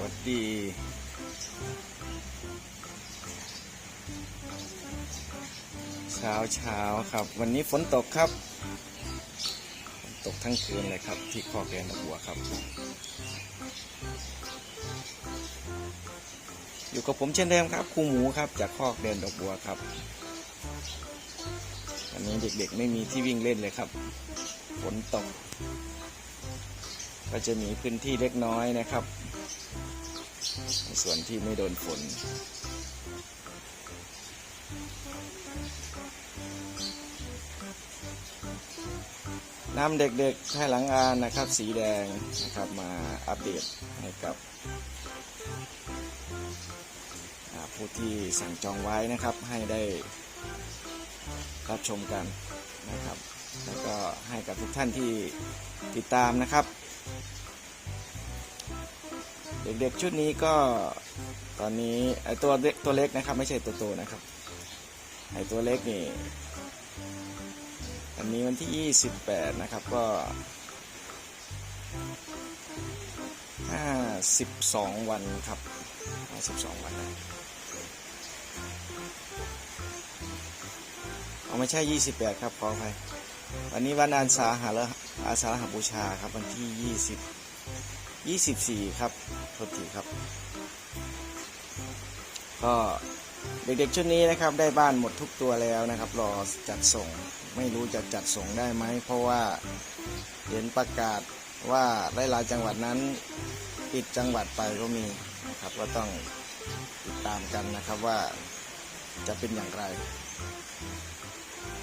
วัสดีเช้าเช้าครับ วันนี้ฝนตกครับฝนตกทั้งคืนเลยครับ ที่คอกแกนดอกบัวครับ อยู่กับผมเช่นเดิมครับครูหมูครับจากคอกแดนดอกบัวครับวันนี้เด็กๆไม่มีที่วิ่งเล่นเลยครับฝนตกก็จะมีพื้นที่เล็กน้อยนะครับ ส่วนที่ไม่โดนฝนนำเด็กๆให้หลังอานนะครับ สีแดงนะครับมาอัปเดตให้กับผู้ที่สั่งจองไว้นะครับให้ได้รับชมกันนะครับ แล้วก็ให้กับทุกท่านที่ติดตามนะครับ เด็กๆชุดนี้ก็ตอนนี้ไอตัวเล็กตัวเล็กนะครับ ไม่ใช่ตัวโตนะครับไอตัวเล็กนี่อันนี้วันที่ 28 นะครับก็ 52 วันครับ 52 วันนะเอาไม่ใช่ 28 ครับขออภัยวันนี้วันอาสาหาละอาสาฬหบูชาครับวันที่ 20 24 ครับโทษทีครับ ก็เด็กๆชุดนี้นะครับได้บ้านหมดทุกตัวแล้วนะครับ รอจัดส่งไม่รู้จะจัดส่งได้ไหม เพราะว่าเห็นประกาศว่าหลายๆจังหวัดนั้นปิดจังหวัดไปก็มีนะครับก็ต้องติดตามกันนะครับว่าจะเป็นอย่างไร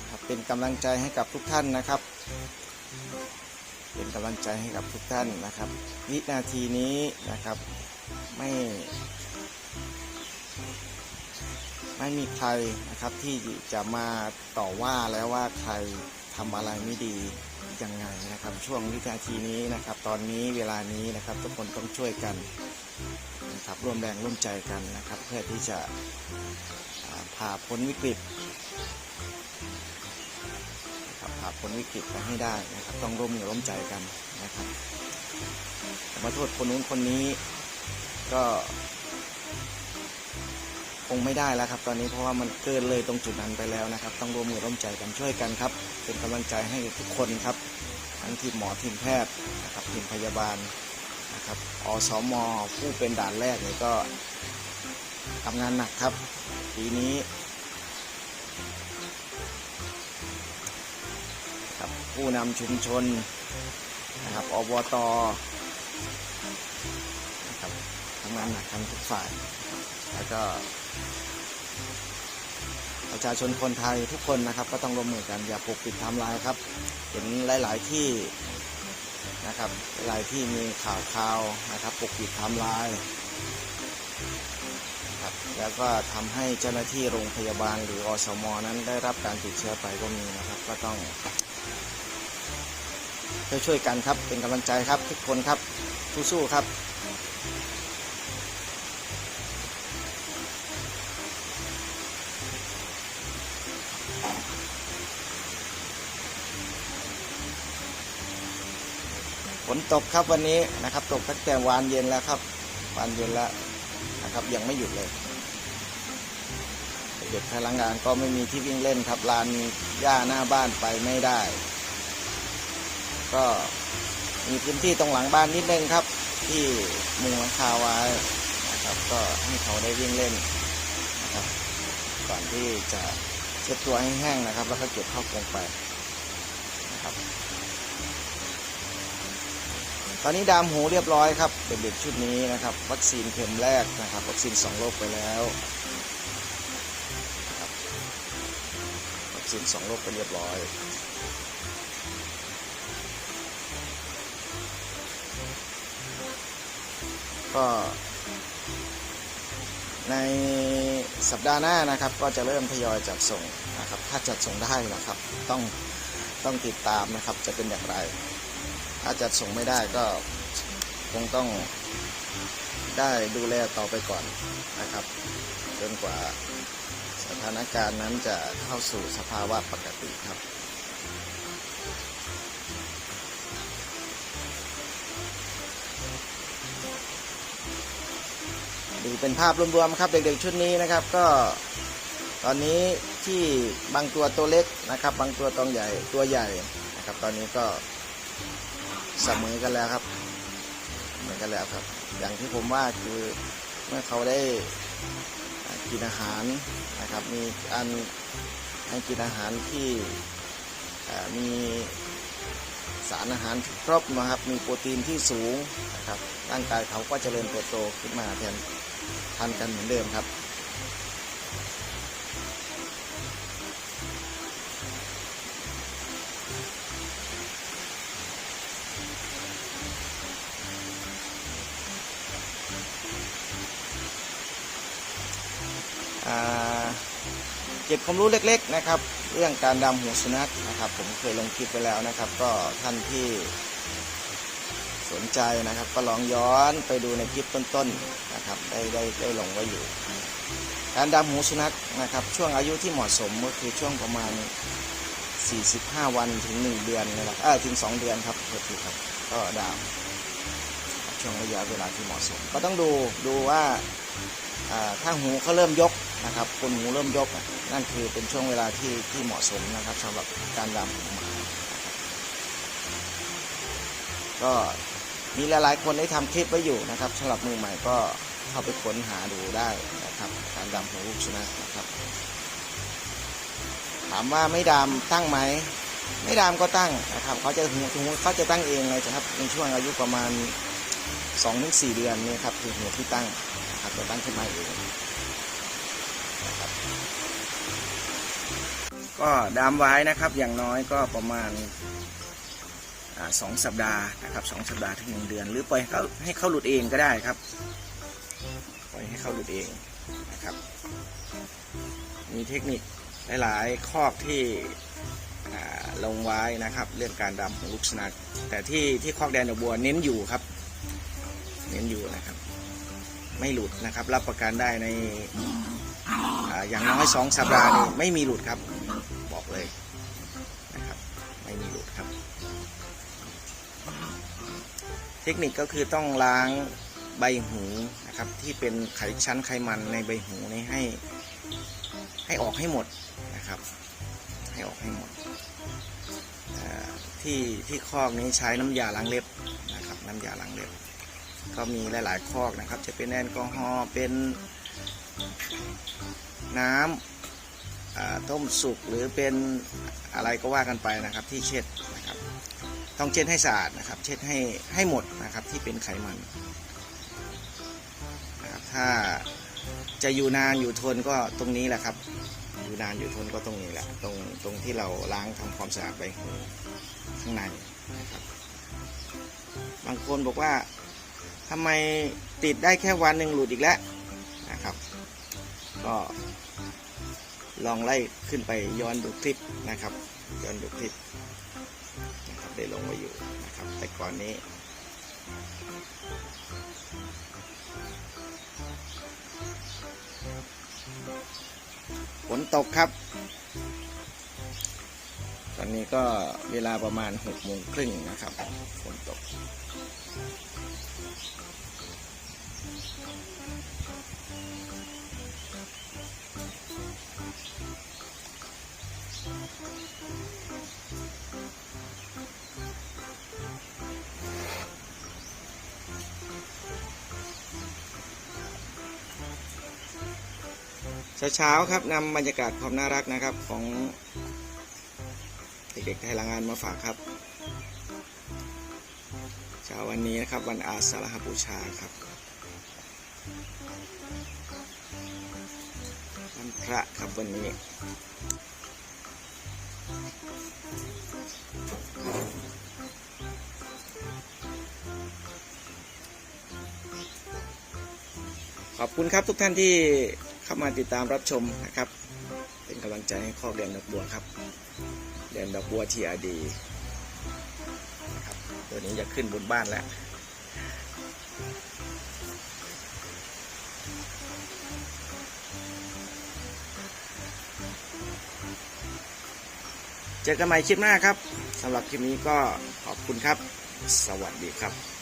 ครับเป็นกำลังใจให้กับทุกท่านนะครับ เป็นกำลังใจให้กับทุกท่านนะครับ วินาทีนี้นะครับไม่ไม่มีใครนะครับที่จะมาต่อว่าแล้วว่าใครทำอะไรไม่ดียังไงนะครับ ช่วงวินาทีนี้นะครับ ตอนนี้เวลานี้นะครับ ทุกคนต้องช่วยกันนะครับร่วมแรงร่วมใจกันนะครับ เพื่อที่จะอ่าผ่าพ้นวิกฤต ผ่าพ้นวิกฤตไปให้ได้นะครับต้องร่วมมือร่วมใจกันนะครับมาโทษคนนู้นคนนี้ก็คงไม่ได้แล้วครับ ตอนนี้เพราะว่ามันเกินเลยตรงจุดนั้นไปแล้วนะครับ ต้องร่วมมือร่วมใจกันช่วยกันครับ เป็นกำลังใจให้ทุกคนครับ ทั้งทีมหมอทีมแพทย์นะครับทีมพยาบาลนะครับอสมผู้เป็นด่านแรกนี่ก็ทำงานหนักครับ ปีนี้ ผู้นำชุมชนนะครับอบตนะครับทำงานหนักทั้งทุกฝ่าย แล้วก็ ประชาชนคนไทยทุกคนนะครับ ก็ต้องร่วมมือกันอย่าปกปิดทม์ไลน์ครับ เห็นหลาย ๆ ที่นะครับหลายที่มีข่าวข่าวนะครับปกปิดทม์ไลน์นะครับแล้วก็ทำให้เจ้าหน้าที่โรงพยาบาลหรืออสมนั้นได้รับการติดเชื้อไปก็มีนะครับ ก็ต้อง ช่วยๆกันครับ เป็นกำลังใจครับทุกคนครับสู้ๆครับฝนตกครับวันนี้นะครับตกตั้งแต่วานเย็นแล้วครับวานเย็นแล้วนะครับยังไม่หยุดเลย เด็กพลังงานก็ไม่มีที่วิ่งเล่นครับลานหญ้าหน้าบ้านไปไม่ได้ ก็มีพื้นที่ตรงหลังบ้านนิดนึงครับ ที่มุงหลังคาไว้นะครับ ก็ให้เขาได้วิ่งเล่นนะครับก่อนที่จะเช็ดตัวให้แห้งนะครับ แล้วก็เก็บเข้ากรงไปนะครับตอนนี้ดามหูเรียบร้อยครับเด็กๆชุดนี้นะครับ วัคซีนเข็มแรกนะครับ วัคซีนสองโรคไปแล้ววัคซีนสองโรคไปเรียบร้อย ก็ในสัปดาห์หน้านะครับก็จะเริ่มทยอยจัดส่งนะครับ ถ้าจัดส่งได้นะครับ ต้องต้องติดตามนะครับจะเป็นอย่างไร ถ้าจัดส่งไม่ได้ก็คงต้องได้ดูแลต่อไปก่อนนะครับจนกว่าสถานการณ์นั้นจะเข้าสู่สภาวะปกติครับ ดูเป็นภาพรวมๆครับเด็กๆชุดนี้นะครับก็ ตอนนี้ที่บางตัวตัวเล็กนะครับ บางตัวตองใหญ่ตัวใหญ่นะครับ ตอนนี้ก็เสมอกันแล้วครับเหมือนกันแล้วครับ อย่างที่ผมว่าคือเมื่อเขาได้กินอาหารนะครับ มีอันให้กินอาหารที่มีสารอาหารครบนะครับ มีโปรตีนที่สูงนะครับ ร่างกายเขาก็เจริญเติบโตขึ้นมาแทน ทันกันเหมือนเดิมครับเก็บความรู้เล็กๆนะครับ เรื่องการดำหูสุนัขนะครับ ผมเคยลงคลิปไปแล้วนะครับ ก็ท่านที่สนใจนะครับ ก็ลองย้อนไปดูในคลิปต้นๆ นะครับได้ได้ได้ลงไว้อยู่ การดำหูสุนัขนะครับ ช่วงอายุที่เหมาะสมก็คือช่วงประมาณ 45 วันถึง 1 เดือนนี่แหละเออถึง 2 เดือนครับโทษทีครับก็ดำช่วงระยะเวลาที่เหมาะสม ก็ต้องดูดูว่าถ้าหูเขาเริ่มยกนะครับคนหูเริ่มยกนั่นคือเป็นช่วงเวลาที่ที่เหมาะสมนะครับสำหรับการดำหูหมาก็มีหลายๆคนได้ทำคลิปไว้อยู่นะครับสำหรับมือใหม่ก็ เข้าไปค้นหาดูได้นะครับ การดำหูลูกสุนัขนะครับ ถามว่าไม่ดำตั้งไหมไม่ดำก็ตั้งนะครับเขาจะหูหูเขาจะตั้งเองเลยนะครับในช่วงอายุประมาณ2-4เดือนนี่ครับคือหูที่ตั้งนะครับจะตั้งขึ้นมาเองนะครับก็ดามไว้นะครับอย่างน้อยก็ประมาณสองสัปดาห์นะครับสองสัปดาห์ถึงหนึ่งเดือน หรือปล่อยให้เขาให้เขาหลุดเองก็ได้ครับ ให้เขาหลุดเองนะครับ มีเทคนิคหลายๆข้อที่ลงไว้นะครับ เรื่องการดำของลูกสุนัขแต่ที่ที่คอกแดนดอกบัวเน้นอยู่ครับ เน้นอยู่นะครับ ไม่หลุดนะครับ รับประกันได้ในออย่างน้อยสองสัปดาห์นี่ไม่มีหลุดครับ บอกเลยนะครับ ไม่มีหลุดครับ เทคนิคก็คือต้องล้างใบหู นะครับ ที่เป็นไขชั้นไขมันในใบหูนี้ให้ ให้ออกให้หมดนะครับ ให้ออกให้หมดที่ที่คอกนี้ใช้น้ำยาล้างเล็บนะครับ น้ำยาล้างเล็บ ก็มีหลาย ๆ คอกนะครับ จะเป็นแอลกอฮอล์เป็นน้ำอ่าต้มสุกหรือเป็นอะไรก็ว่ากันไปนะครับที่เช็ดนะครับ ต้องเช็ดให้สะอาดนะครับ เช็ดให้ให้หมดนะครับที่เป็นไขมัน ถ้าจะอยู่นานอยู่ทนก็ตรงนี้แหละครับ อยู่นานอยู่ทนก็ตรงนี้แหละ ตรงตรงที่เราล้างทำความสะอาดใบหูข้างในนะครับ บางคนบอกว่าทำไมติดได้แค่วันหนึ่งหลุดอีกแล้วนะครับ ก็ลองไล่ขึ้นไปย้อนดูคลิปนะครับ ย้อนดูคลิปนะครับได้ลงไว้อยู่นะครับ แต่ก่อนนี้ ฝนตกครับ ตอนนี้ก็เวลาประมาณหกโมงครึ่งนะครับ ฝนตก เช้าๆครับนำบรรยากาศความน่ารักนะครับของเด็กๆไทยละงานมาฝากครับ เช้าวันนี้นะครับวันอาสาฬหบูชาครับวันพระครับวันนี้ขอบคุณครับทุกท่านที่ เข้ามาติดตามรับชมนะครับ เป็นกำลังใจให้ครอบเรียนดอกบัวครับเรียนดอกบัวทีอาดีครับตัวนี้จะขึ้นบนบ้านแล้วเจอกันใหม่คลิปหน้าครับสำหรับคลิปนี้ก็ขอบคุณครับ สวัสดีครับ